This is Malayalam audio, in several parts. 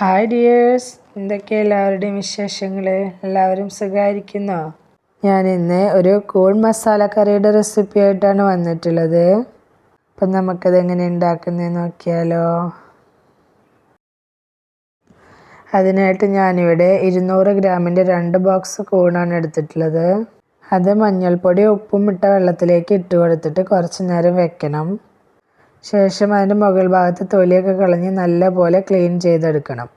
ഹായ് ഡിയേഴ്സ് എന്തൊക്കെ എല്ലാവരുടെയും വിശേഷങ്ങൾ എല്ലാവരും സുഖമായിരിക്കുന്നോ ഞാൻ ഇന്ന് ഒരു കൂൺ മസാല കറിയുടെ റെസിപ്പി ആയിട്ടാണ് വന്നിട്ടുള്ളത്. അപ്പം നമുക്കത് എങ്ങനെ ഉണ്ടാക്കുന്നതെന്ന് നോക്കിയാലോ. അതിനായിട്ട് ഞാനിവിടെ ഇരുന്നൂറ് ഗ്രാമിന്റെ രണ്ട് ബോക്സ് കൂണാണ് എടുത്തിട്ടുള്ളത്. അത് മഞ്ഞൾപ്പൊടി ഉപ്പും ഇട്ട വെള്ളത്തിലേക്ക് ഇട്ട് കൊടുത്തിട്ട് കുറച്ച് നേരം വെക്കണം. ശേഷം അതിന്റെ മുകൾ ഭാഗത്ത് തൊലിയൊക്കെ കളഞ്ഞ് നല്ലപോലെ ക്ലീൻ ചെയ്തെടുക്കണം.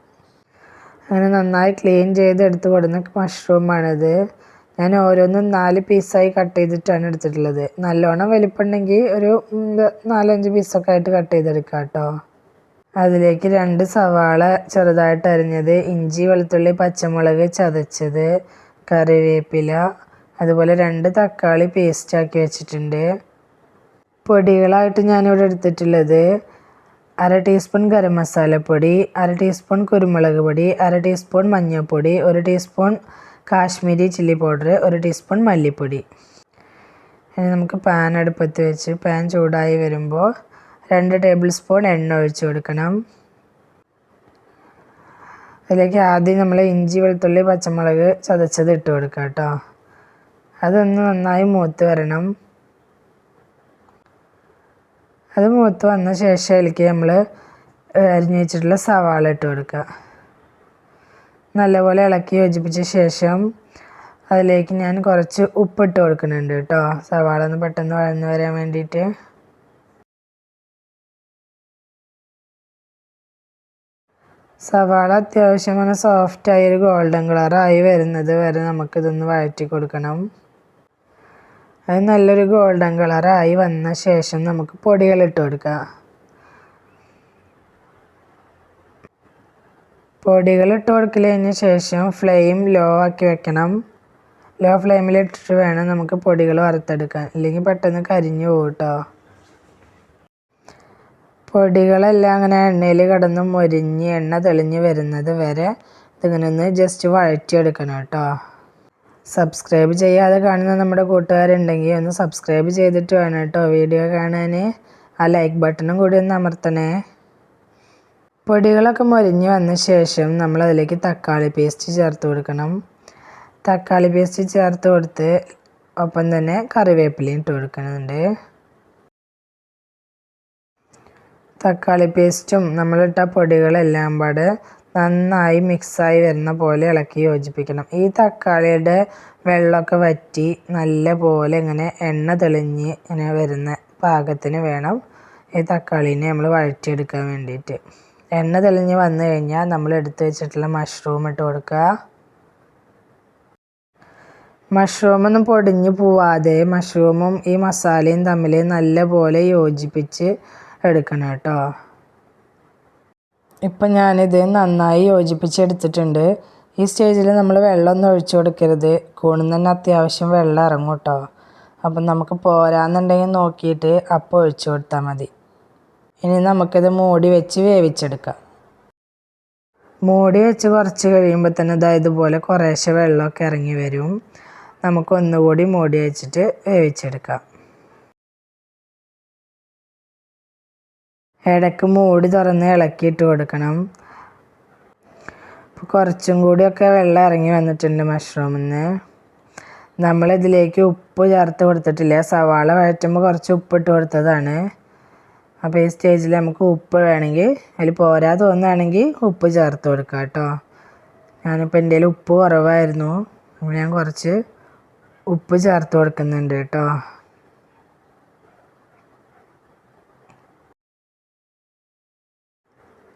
അങ്ങനെ നന്നായി ക്ലീൻ ചെയ്തെടുത്ത് കൊടുന്ന മഷ്റൂമാണിത് ഞാൻ ഓരോന്നും നാല് പീസായി കട്ട് ചെയ്തിട്ടാണ് എടുത്തിട്ടുള്ളത്. നല്ലോണം വലിപ്പമുണ്ടെങ്കിൽ ഒരു നാലഞ്ച് പീസൊക്കെ ആയിട്ട് കട്ട് ചെയ്തെടുക്കാം കേട്ടോ അതിലേക്ക് രണ്ട് സവാള ചെറുതായിട്ട് അരിഞ്ഞത് ഇഞ്ചി വെളുത്തുള്ളി പച്ചമുളക് ചതച്ചത് കറിവേപ്പില അതുപോലെ രണ്ട് തക്കാളി പേസ്റ്റാക്കി വെച്ചിട്ടുണ്ട്. പൊടികളായിട്ട് ഞാനിവിടെ എടുത്തിട്ടുള്ളത് അര ടീസ്പൂൺ ഗരം മസാലപ്പൊടി അര ടീസ്പൂൺ കുരുമുളക് പൊടി അര ടീസ്പൂൺ മഞ്ഞൾപ്പൊടി ഒരു ടീസ്പൂൺ കാശ്മീരി ചില്ലി പൗഡർ ഒരു ടീസ്പൂൺ മല്ലിപ്പൊടി. ഇനി നമുക്ക് പാൻ അടുപ്പത്ത് വെച്ച് പാൻ ചൂടായി വരുമ്പോൾ രണ്ട് ടേബിൾ സ്പൂൺ എണ്ണ ഒഴിച്ച് കൊടുക്കണം. അതിലേക്ക് ആദ്യം നമ്മൾ ഇഞ്ചി വെളുത്തുള്ളി പച്ചമുളക് ചതച്ചത് ഇട്ട് കൊടുക്കാം കേട്ടോ. അതൊന്ന് നന്നായി മൂത്ത് വരണം. അത് മൂത്ത് വന്ന ശേഷം അതിലേക്ക് നമ്മൾ അരിഞ്ഞു വെച്ചിട്ടുള്ള സവാള ഇട്ട് കൊടുക്കുക നല്ലപോലെ ഇളക്കി യോജിപ്പിച്ച ശേഷം അതിലേക്ക് ഞാൻ കുറച്ച് ഉപ്പിട്ട് കൊടുക്കുന്നുണ്ട് കേട്ടോ. സവാള ഒന്ന് പെട്ടെന്ന് വഴന്നു വരാൻ വേണ്ടിയിട്ട്. സവാള അത്യാവശ്യം സോഫ്റ്റ് സോഫ്റ്റായി ഒരു ഗോൾഡൻ കളറായി വരുന്നത് വരെ നമുക്കിതൊന്ന് വഴറ്റി കൊടുക്കണം. അത് നല്ലൊരു ഗോൾഡൻ കളറായി വന്ന ശേഷം നമുക്ക് പൊടികൾ ഇട്ട് കൊടുക്കാം. പൊടികൾ ഇട്ട് കൊടുക്കലതിന് ശേഷം ഫ്ലെയിം ലോ ആക്കി വെക്കണം. ലോ ഫ്ലെയിമിൽ ഇട്ടിട്ട് വേണം നമുക്ക് പൊടികൾ വറുത്തെടുക്കാൻ. ഇല്ലെങ്കിൽ പെട്ടെന്ന് കരിഞ്ഞു പോകും കേട്ടോ പൊടികളെല്ലാം അങ്ങനെ എണ്ണയിൽ കിടന്ന് മൊരിഞ്ഞ് എണ്ണ തെളിഞ്ഞ് വരുന്നത് വരെ ഇതിങ്ങനെ ഒന്ന് ജസ്റ്റ് വഴറ്റിയെടുക്കണം കേട്ടോ സബ്സ്ക്രൈബ് ചെയ്യാതെ കാണുന്ന നമ്മുടെ കൂട്ടുകാരുണ്ടെങ്കിൽ ഒന്ന് സബ്സ്ക്രൈബ് ചെയ്തിട്ട് വേണം കേട്ടോ വീഡിയോ കാണാൻ. ആ ലൈക്ക് ബട്ടണും കൂടി ഒന്ന് അമർത്തണേ. പൊടികളൊക്കെ മൊരിഞ്ഞ് വന്ന ശേഷം നമ്മൾ അതിലേക്ക് തക്കാളി പേസ്റ്റ് ചേർത്ത് കൊടുക്കണം. തക്കാളി പേസ്റ്റ് ചേർത്ത് കൊടുത്ത് ഒപ്പം തന്നെ കറിവേപ്പിലയും ഇട്ട് കൊടുക്കുന്നുണ്ട്. തക്കാളി പേസ്റ്റും നമ്മളിട്ട പൊടികളെല്ലാം പാടെ നന്നായി മിക്സായി വരുന്ന പോലെ ഇളക്കി യോജിപ്പിക്കണം. ഈ തക്കാളിയുടെ വെള്ളമൊക്കെ വറ്റി നല്ല പോലെ ഇങ്ങനെ എണ്ണ തെളിഞ്ഞ് ഇങ്ങനെ വരുന്ന പാകത്തിന് വേണം ഈ തക്കാളീനെ നമ്മൾ വഴറ്റിയെടുക്കാൻ വേണ്ടിയിട്ട്. എണ്ണ തെളിഞ്ഞ് വന്നു കഴിഞ്ഞാൽ നമ്മൾ എടുത്തു വെച്ചിട്ടുള്ള മഷ്റൂം ഇട്ട് കൊടുക്കുക. മഷ്റൂമൊന്നും പൊടിഞ്ഞു പോവാതെ മഷ്റൂമും ഈ മസാലയും തമ്മിൽ നല്ല പോലെ യോജിപ്പിച്ച് എടുക്കണം കേട്ടോ. ഇപ്പം ഞാനിത് നന്നായി യോജിപ്പിച്ചെടുത്തിട്ടുണ്ട്. ഈ സ്റ്റേജിൽ നമ്മൾ വെള്ളമൊന്നും ഒഴിച്ചു കൊടുക്കരുത്. കൂണിൽ തന്നെ അത്യാവശ്യം വെള്ളം ഇറങ്ങും കേട്ടോ അപ്പം നമുക്ക് പോരാന്നുണ്ടെങ്കിൽ നോക്കിയിട്ട് അപ്പം ഒഴിച്ചു കൊടുത്താൽ മതി. ഇനി നമുക്കിത് മൂടി വെച്ച് വേവിച്ചെടുക്കാം. മൂടി വെച്ച് കുറച്ച് കഴിയുമ്പോൾ തന്നെ ഇതാ ഇതുപോലെ കുറേശ്ശെ വെള്ളമൊക്കെ ഇറങ്ങി വരും. നമുക്കൊന്നുകൂടി മൂടി വെച്ചിട്ട് വേവിച്ചെടുക്കാം. ഇടയ്ക്ക് മൂടി തുറന്ന് ഇളക്കിയിട്ട് കൊടുക്കണം. കുറച്ചും കൂടിയൊക്കെ വെള്ളം ഇറങ്ങി വന്നിട്ടുണ്ട് മഷ്റൂമിൽ നമ്മളിതിലേക്ക് ഉപ്പ് ചേർത്ത് കൊടുത്തിട്ടില്ല. സവാള വഴറ്റുമ്പോൾ കുറച്ച് ഉപ്പിട്ട് കൊടുത്തതാണ്. അപ്പോൾ ഈ സ്റ്റേജിൽ നമുക്ക് ഉപ്പ് വേണമെങ്കിൽ അതിൽ പോരാ തോന്നുകയാണെങ്കിൽ ഉപ്പ് ചേർത്ത് കൊടുക്കാം കേട്ടോ. ഞാനിപ്പോൾ എന്റെ ഉപ്പ് കുറവായിരുന്നു. അപ്പോൾ ഞാൻ കുറച്ച് ഉപ്പ് ചേർത്ത് കൊടുക്കുന്നുണ്ട് കേട്ടോ.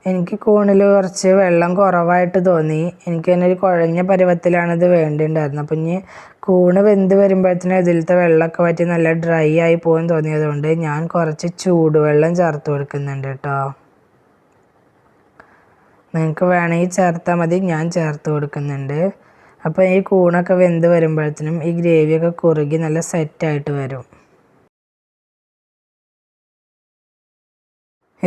എനിക്ക് കൂണിൽ കുറച്ച് വെള്ളം കുറവായിട്ട് തോന്നി. എനിക്ക് തന്നെ ഒരു കുഴഞ്ഞ പരുവത്തിലാണിത് വേണ്ടിയിട്ടുണ്ടായിരുന്നത് അപ്പം ഇനി കൂണ് വെന്ത് വരുമ്പോഴത്തേനും ഇതിലത്തെ വെള്ളമൊക്കെ പറ്റി നല്ല ഡ്രൈ ആയി പോകും തോന്നിയതുകൊണ്ട് ഞാൻ കുറച്ച് ചൂടുവെള്ളം ചേർത്ത് കൊടുക്കുന്നുണ്ട് കേട്ടോ. നിങ്ങൾക്ക് വേണമെങ്കിൽ ചേർത്താൽ മതി ഞാൻ ചേർത്ത് കൊടുക്കുന്നുണ്ട്. അപ്പോൾ ഈ കൂണൊക്കെ വെന്ത് വരുമ്പോഴത്തേനും ഈ ഗ്രേവിയൊക്കെ കുറുകി നല്ല സെറ്റായിട്ട് വരും.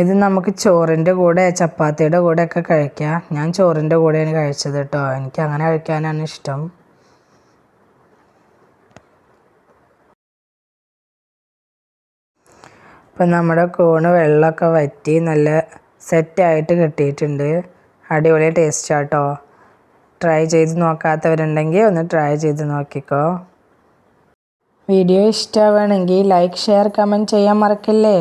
ഇത് നമുക്ക് ചോറിന്റെ കൂടെ ചപ്പാത്തിയുടെ കൂടെ ഒക്കെ കഴിക്കാം. ഞാൻ ചോറിന്റെ കൂടെയാണ് കഴിച്ചത് കേട്ടോ. എനിക്ക് അങ്ങനെ കഴിക്കാനാണ് ഇഷ്ടം. ഇപ്പം നമ്മുടെ കൂണ് വെള്ളമൊക്കെ വറ്റി നല്ല സെറ്റായിട്ട് കിട്ടിയിട്ടുണ്ട്. അടിപൊളി ടേസ്റ്റ് ആട്ടോ ട്രൈ ചെയ്ത് നോക്കാത്തവരുണ്ടെങ്കിൽ ഒന്ന് ട്രൈ ചെയ്ത് നോക്കിക്കോ. വീഡിയോ ഇഷ്ടമാണെങ്കിൽ ലൈക്ക് ഷെയർ കമന്റ് ചെയ്യാൻ മറക്കല്ലേ?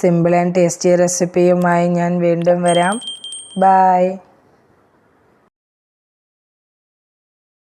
സിമ്പിൾ ആൻഡ് ടേസ്റ്റി റെസിപ്പിയുമായി ഞാൻ വീണ്ടും വരാം. ബായ്